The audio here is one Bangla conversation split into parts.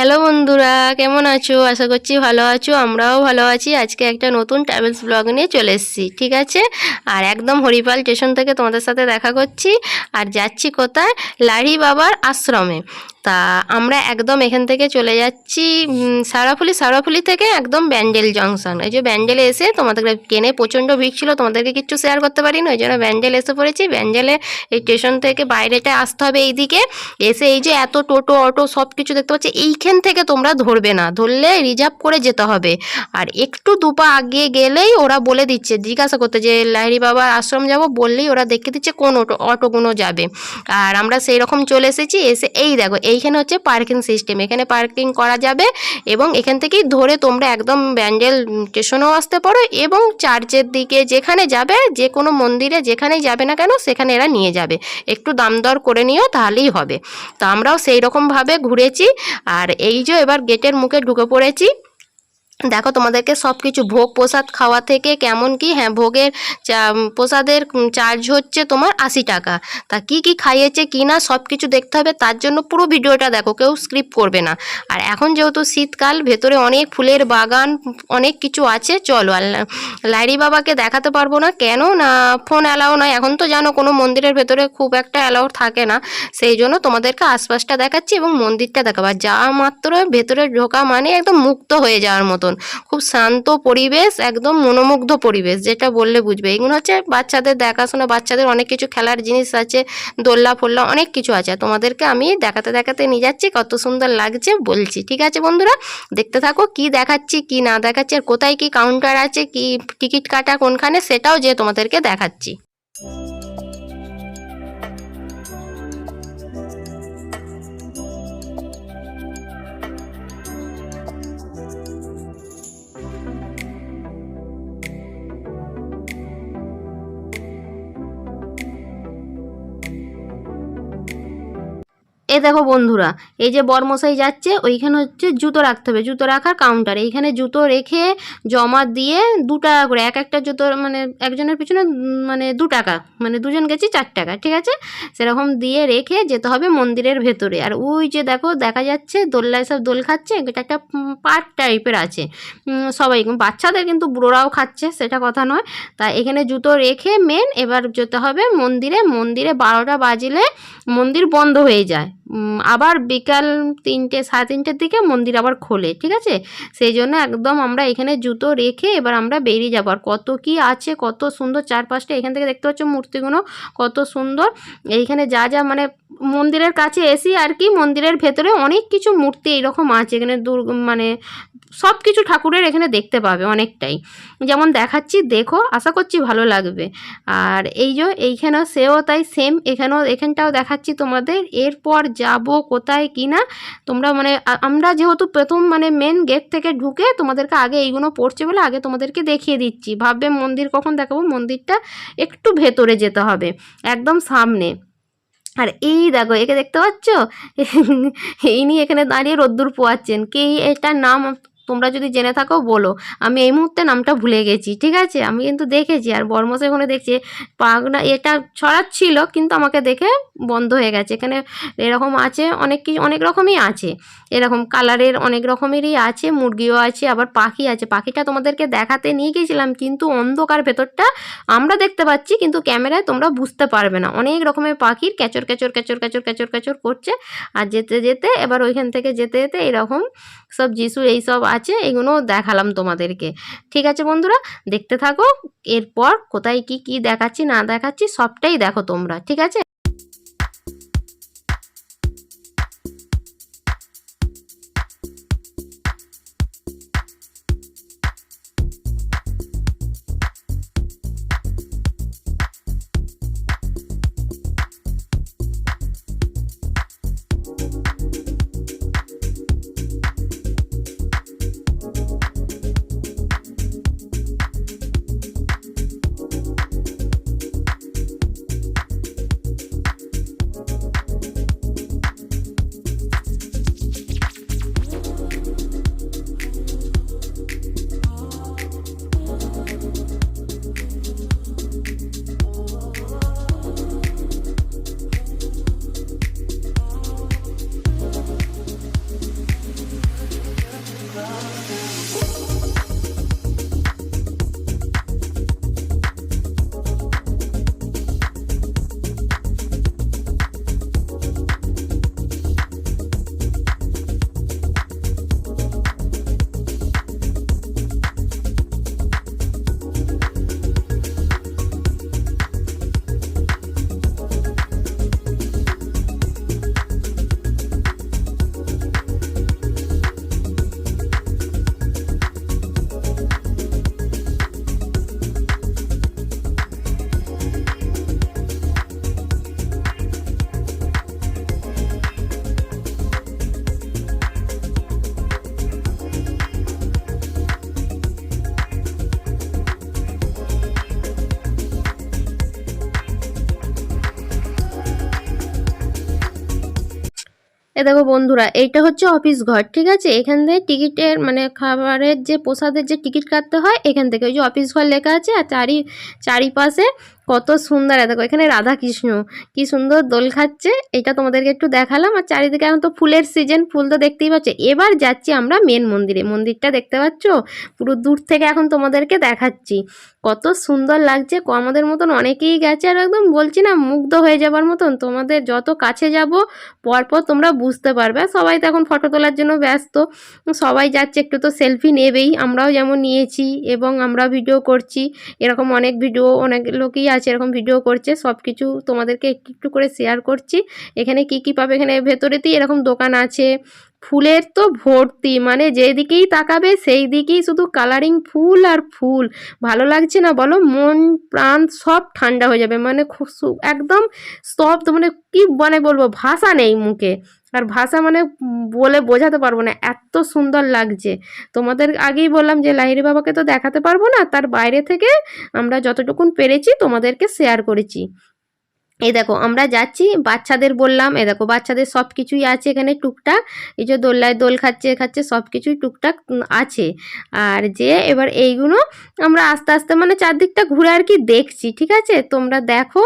হ্যালো বন্ধুরা, কেমন আছো? আশা করছি ভালো আছো, আমরাও ভালো আছি। আজকে একটা নতুন ট্রাভেলস ব্লগ নিয়ে চলে এসেছি, ঠিক আছে? আর একদম হরিপাল স্টেশন থেকে তোমাদের সাথে দেখা করছি। আর যাচ্ছি কোথায়? লাড়ি বাবার আশ্রমে। তা আমরা একদম এখান থেকে চলে যাচ্ছি সারাফুলি সারাফুলি থেকে একদম ব্যান্ডেল জংশন। এই যে ব্যান্ডেলে এসে তোমাদের ট্রেনে প্রচণ্ড ভিড় ছিল, তোমাদেরকে কিচ্ছু শেয়ার করতে পারি পারিনি, ওই জন্য ব্যান্ডেল এসে পড়েছি। ব্যান্ডেলে এই স্টেশন থেকে বাইরেটা আসতে হবে এইদিকে। এসে এই যে এত টোটো, অটো সব কিছু দেখতে পাচ্ছি। এইখান থেকে তোমরা ধরবে না, ধরলে রিজার্ভ করে যেতে হবে। আর একটু দুপা আগে গেলেই ওরা বলে দিচ্ছে, জিজ্ঞাসা করতে যে, লাহিড়ি বাবার আশ্রম যাব? বললেই ওরা দেখে দিচ্ছে কোন অটো অটোগুলো যাবে। আর আমরা সেই রকম চলে এসেছি, এসে এই দেখো, এইখানে হচ্ছে পার্কিং সিস্টেম এখানে পার্কিং করা যাবে এবং এখান থেকেই ধরে তোমরা একদম ব্যান্ডেল স্টেশনেও আসতে পারো এবং চার্চের দিকে যেখানে যাবে, যে কোনো মন্দিরে যেখানেই যাবে না কেন, সেখানে এরা নিয়ে যাবে। একটু দাম দর করে নিও, তাহলেই হবে। তো আমরাও সেই রকমভাবে ঘুরেছি। আর এই যে এবার গেটের মুখে ঢুকে পড়েছি। দেখো তোমাদেরকে সব কিছু ভোগ প্রসাদ খাওয়া থেকে কেমন কি হ্যাঁ ভোগের প্রসাদের চার্জ হচ্ছে তোমার আশি টাকা। তা কি কি খাইয়েছে, কি না সব কিছু দেখতে হবে, তার জন্য পুরো ভিডিওটা দেখো, কেউ স্ক্রিপ করবে না। আর এখন যেহেতু শীতকাল, ভেতরে অনেক ফুলের বাগান, অনেক কিছু আছে, চলো, আর লাইরি বাবাকে দেখাতে পারব না, কেন না ফোন অ্যালাউ নয় এখন তো জানো কোনো মন্দিরের ভেতরে খুব একটা অ্যালাউ থাকে না। সেই জন্য তোমাদেরকে আশপাশটা দেখাচ্ছি এবং মন্দিরটা দেখাবো। আর যা মাত্র ভেতরে ঢোকা মানে একদম মুক্ত হয়ে যাওয়ার মতন খুব শান্ত পরিবেশ, একদম মনোমুগ্ধ পরিবেশ, যেটা বললে বুঝবে। এগুলো হচ্ছে বাচ্চাদের দেখাশোনা, বাচ্চাদের অনেক কিছু খেলার জিনিস আছে দোল্লা ফোল্লা, অনেক কিছু আছে। তোমাদেরকে আমি দেখাতে দেখাতে নিয়ে যাচ্ছি, কত সুন্দর লাগছে বলছি। ঠিক আছে বন্ধুরা, দেখতে থাকো কি দেখাচ্ছি, কি না দেখাচ্ছি, আর কোথায় কি কাউন্টার আছে, কি টিকিট কাটা কোনখানে, সেটাও যে তোমাদেরকে দেখাচ্ছি। দেখো বন্ধুরা, এই যে বরমশাই যাচ্ছে, ওইখানে হচ্ছে জুতো রাখতে হবে, জুতো রাখার কাউন্টার এইখানে জুতো রেখে জমা দিয়ে দু টাকা করে, এক একটা জুতো মানে একজনের পিছনে মানে দু টাকা মানে দুজন গেছি চার টাকা, ঠিক আছে? সেরকম দিয়ে রেখে যেতে হবে মন্দিরের ভেতরে। আর ওই যে দেখো, দেখা যাচ্ছে দোল্লায় সব দোল খাচ্ছে, এটা একটা পার্ক টাইপের আছে। সবাই, বাচ্চাদের কিন্তু বুড়োরাও খাচ্ছে, সেটা কথা নয়। তা এখানে জুতো রেখে মেন এবার যেতে হবে মন্দিরে মন্দিরে বারোটা বাজলে মন্দির বন্ধ হয়ে যায়। আবার বিকাল তিনটে, সাড়ে তিনটের দিকে মন্দির আবার খোলে, ঠিক আছে? সেই জন্য একদম আমরা এখানে জুতো রেখে এবার আমরা বেরিয়ে যাব। আর কত কি আছে, কত সুন্দর চারপাশটা, এখান থেকে দেখতে পাচ্ছ মূর্তিগুলো, কত সুন্দর। এইখানে যা যা মানে মন্দিরের কাছে এসি আর কি, মন্দিরের ভেতরে অনেক কিছু মূর্তি এইরকম আছে। এখানে দুর্গ মানে সব কিছু ঠাকুরের এখানে দেখতে পাবে অনেকটাই। যেমন দেখাচ্ছি, দেখো, আশা করছি ভালো লাগবে। আর এই যে এইখানেও সেও তাই সেম এখানেও, এখানটাও দেখাচ্ছি তোমাদের। এরপর যাব কোথায় কি না তোমরা মানে আমরা যেহেতু প্রথম মানে মেন গেট থেকে ঢুকে তোমাদেরকে আগে এইগুলো পড়ছে বলে আগে তোমাদেরকে দেখিয়ে দিচ্ছি। ভাববে মন্দির কখন দেখাবো? মন্দিরটা একটু ভেতরে যেতে হবে, একদম সামনে। আর এই দেখো, একে দেখতে পাচ্ছ? এই নিয়ে এখানে দাঁড়িয়ে রোদ্দুর পোয়াচ্ছেন। কে এটার নাম তোমরা যদি জেনে থাকো, বলো। আমি এই মুহূর্তে নামটা ভুলে গেছি, ঠিক আছে? আমি কিন্তু দেখেছি, আর বর্মসে ওখানে দেখছি, পাগনা, এটা ছড়াচ্ছিল, কিন্তু আমাকে দেখে বন্ধ হয়ে গেছে। এখানে এরকম আছে, অনেক কিছু অনেক রকমই আছে। এরকম কালারের অনেক রকমেরই আছে, মুরগিও আছে, আবার পাখি আছে। পাখিটা তোমাদেরকে দেখাতে নিয়ে গেছিলাম, কিন্তু অন্ধকার ভেতরটা আমরা দেখতে পাচ্ছি, কিন্তু ক্যামেরায় তোমরা বুঝতে পারবে না। অনেক রকমের পাখির ক্যাচর ক্যাচর ক্যাচর ক্যাচর ক্যাচর ক্যাচর করছে, আর যেতে যেতে, এবার ওইখান থেকে যেতে যেতে এরকম সব যিশু এইসব আছে, এগুলো দেখালাম তোমাদেরকে। ঠিক আছে বন্ধুরা? দেখতে থাকো, এরপর কোথায় কি কি দেখাচ্ছি, না দেখাচ্ছি, সবটাই দেখো তোমরা। ঠিক আছে? এ দেখো বন্ধুরা, এইটা হচ্ছে অফিস ঘর, ঠিক আছে? এখান থেকে টিকিটের মানে খাবারের যে, প্রসাদের যে টিকিট কাটতে হয়, এখান থেকে। ওই যে অফিস ঘর লেখা আছে, আর চারি, চারিপাশে কত সুন্দর দেখো, এখানে রাধা কৃষ্ণ কি সুন্দর দোল খাচ্ছে, এটা তোমাদেরকে একটু দেখালাম। আর চারিদিকে এখন তো ফুলের সিজন ফুল তো দেখতেই পাচ্ছ। এবার যাচ্ছি আমরা মেন মন্দিরে। মন্দিরটা দেখতে পাচ্ছ? পুরো দূর থেকে এখন তোমাদেরকে দেখাচ্ছি। কত সুন্দর লাগছে আমাদের মতন অনেকেই গেছে, আর একদম বলছি না, মুগ্ধ হয়ে যাবার মতন। তোমাদের যত কাছে যাব, পরপর তোমরা বুঝতে পারবে। সবাই তো এখন ফটো তোলার জন্য ব্যস্ত। সবাই যাচ্ছে, একটু তো সেলফি নেবেই। আমরাও যেমন নিয়েছি এবং আমরা ভিডিও করছি। এরকম অনেক ভিডিও অনেক লোকই আছে এরকম ভিডিও করছে সব কিছু তোমাদেরকে একটু একটু করে শেয়ার করছি। এখানে কি কি পাবে? এখানে ভেতরেতেই এরকম দোকান আছে ফুলের তো ভর্তি মানে যেদিকেই তাকাবে সেই দিকেই শুধু কালারিং ফুল আর ফুল। ভালো লাগছে না বলো? মন, প্রাণ সব ঠান্ডা হয়ে যাবে মানে খুব একদম স্তব্ধ মানে কি মানে বলব, ভাষা নেই মুখে। আর ভাষা মানে বলে বোঝাতে পারব না, এত সুন্দর লাগছে। তোমাদের আগেই বললাম যে লাহিরি বাবাকে তো দেখাতে পারব না, তার বাইরে থেকে আমরা যতটুকুন পেরেছি তোমাদেরকে শেয়ার করেছি। এই দেখো, আমরা যাচ্ছি, বাচ্চাদের বললাম, এই দেখো, বাচ্চাদের সব কিছুই আছে এখানে টুকটাক। এই যে দোল্লায় দোল খাচ্ছে খাচ্ছে সব কিছুই টুকটাক আছে। আর যে এবার এইগুলো আমরা আস্তে আস্তে মানে চারদিকটা ঘুরে আর কি দেখছি, ঠিক আছে? তোমরা দেখো,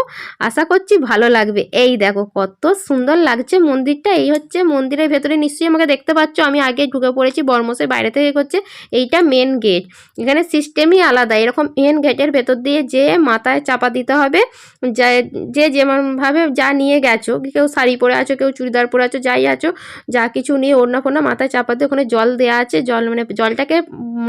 আশা করছি ভালো লাগবে। এই দেখো, কত সুন্দর লাগছে মন্দিরটা। এই হচ্ছে মন্দিরের ভেতরে নিশ্চয়ই আমাকে দেখতে পাচ্ছ, আমি আগে ঢুকে পড়েছি বর্মসের বাইরে থেকে করছে, এইটা মেন গেট এখানে সিস্টেমই আলাদা, এরকম মেন গেটের ভেতর দিয়ে যে মাথায় চাপা দিতে হবে যে যে যেমনভাবে যা নিয়ে গেছো কেউ শাড়ি পরে আছো, কেউ চুড়িদার পরে আছো, যাই আছো, যা কিছু নিয়ে ওড়না ফোড়না মাথায় চাপা দিয়ে ওখানে জল দেওয়া আছে, জল মানে জলটাকে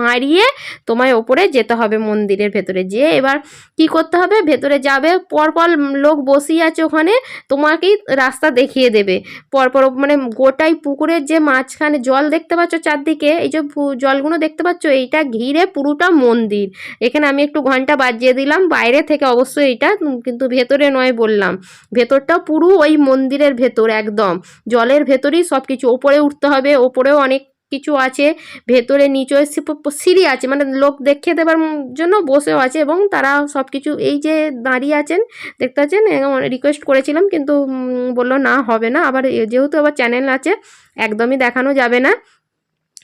মারিয়ে তোমায় ওপরে যেতে হবে মন্দিরের ভেতরে। যে এবার কি করতে হবে? ভেতরে যাবে, পরপর লোক বসিয়ে আছে ওখানে, তোমাকেই রাস্তা দেখিয়ে দেবে। পরপর মানে গোটাই পুকুরের যে মাঝখানে জল দেখতে পাচ্ছ চারদিকে, এই যে জলগুলো দেখতে পাচ্ছ, এইটা ঘিরে পুরোটা মন্দির। এখানে আমি একটু ঘণ্টা বাজিয়ে দিলাম, বাইরে থেকে অবশ্যই এটা কিন্তু ভেতরে নয় বললাম। ভেতরটা পুরো ওই মন্দিরের ভেতর একদম। জলের ভেতরেই সব কিছু ওপরে উঠতে হবে, ওপরেও অনেক কিছু আছে। ভেতরে নিচে সিঁড়ি আছে। মানে লোক দেখিয়ে দেবার জন্য বসেও আছে এবং তারা সব কিছু এই যে দাঁড়িয়ে আছেন, দেখতে পাচ্ছেন রিকোয়েস্ট করেছিলাম কিন্তু বলল না, হবে না। আবার যেহেতু আবার চ্যানেল আছে, একদমই দেখানো যাবে না।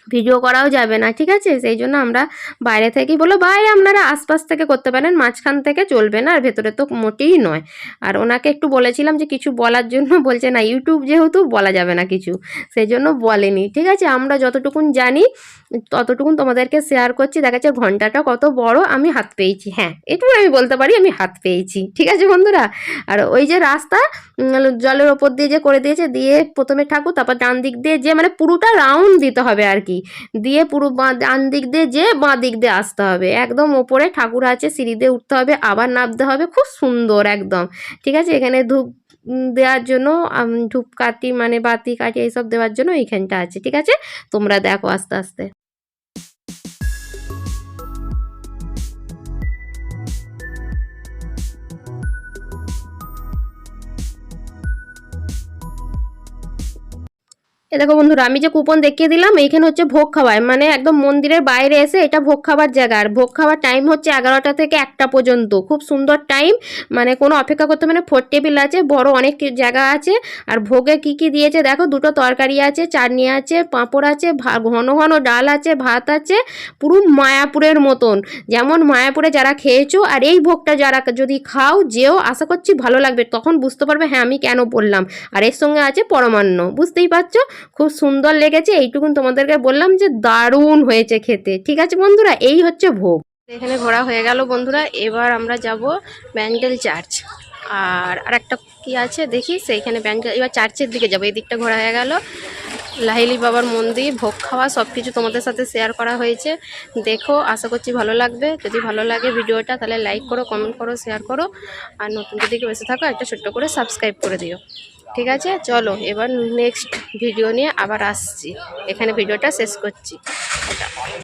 ভিডিও করাও যাবে না, ঠিক আছে? সেই জন্য আমরা বাইরে থেকেই বলো বাইরে আপনারা আশপাশ থেকে করতে পারেন, মাঝখান থেকে চলবে না, আর ভেতরে তো মোটেই নয়। আর ওনাকে একটু বলেছিলাম যে, কিছু বলার জন্য বলছে না ইউটিউব যেহেতু বলা যাবে না কিছু, সেই জন্য বলেনি। ঠিক আছে? আমরা যতটুকুন জানি, ততটুকুন তোমাদেরকে শেয়ার করছি, দেখা যাচ্ছে ঘন্টাটা কত বড়, আমি হাত পেয়েছি। হ্যাঁ এটুকু আমি বলতে পারি, আমি হাত পেয়েছি। ঠিক আছে বন্ধুরা? আর ওই যে রাস্তা জলের ওপর দিয়ে যে করে দিয়েছে, দিয়ে প্রথমে ঠাকুর, তারপর ডান দিক দিয়ে যে মানে পুরোটা রাউন্ড দিতে হবে আর কি। দিয়ে পুরো ডান দিক দিয়ে যে বাঁ দিক দিয়ে আসতে হবে। একদম ওপরে ঠাকুর আছে, সিঁড়ি দিয়ে উঠতে হবে, আবার নামতে হবে। খুব সুন্দর একদম। ঠিক আছে? এখানে ধূপ দেওয়ার জন্য ধূপকাঠি মানে বাতি কাঠি এইসব দেওয়ার জন্য এইখানটা আছে। ঠিক আছে? তোমরা দেখো আস্তে আস্তে। এ দেখো বন্ধুরা, আমি যে কুপন দেখিয়ে দিলাম, এইখানে হচ্ছে ভোগ খাওয়ায় মানে একদম মন্দিরের বাইরে এসে এটা ভোগ খাবার জায়গা। আর ভোগ খাওয়ার টাইম হচ্ছে এগারোটা থেকে একটা পর্যন্ত। খুব সুন্দর টাইম মানে কোনো অপেক্ষা করতে মানে ফোর টেবিল আছে, বড় অনেক জায়গা আছে। আর ভোগে কি কি দিয়েছে? দেখো, দুটো তরকারি আছে, চাটনি আছে, পাঁপড় আছে ঘন ঘন ডাল আছে, ভাত আছে। পুরো মায়াপুরের মতন। যেমন মায়াপুরে যারা খেয়েছো, আর এই ভোগটা যারা যদি খাও, যেও, আশা করছি ভালো লাগবে। তখন বুঝতে পারবে হ্যাঁ আমি কেন বললাম। আর এর সঙ্গে আছে পরমান্ন। বুঝতেই পারছ? খুব সুন্দর লেগেছে, এইটুকুন তোমাদেরকে বললাম যে দারুণ হয়েছে খেতে। ঠিক আছে বন্ধুরা, এই হচ্ছে ভোগ। এখানে ঘোরা হয়ে গেল বন্ধুরা, এবার আমরা যাব ব্যান্ডেল চার্চ। আর আরেকটা কি আছে দেখি, সেইখানে ব্যান্ডেল, এবার চার্চের দিকে যাব, এই দিকটা ঘোরা হয়ে গেল। লাহিলি বাবার মন্দির, ভোগ খাওয়া সব কিছু তোমাদের সাথে শেয়ার করা হয়েছে। দেখো, আশা করছি ভালো লাগবে। যদি ভালো লাগে ভিডিওটা, তাহলে লাইক করো কমেন্ট করো শেয়ার করো। আর নতুন যদি এসে থাকো, একটা ছোট্ট করে সাবস্ক্রাইব করে দিও। ঠিক আছে? চলো এবার নেক্সট ভিডিও নিয়ে আবার আসছি। এখানে ভিডিওটা শেষ করছি।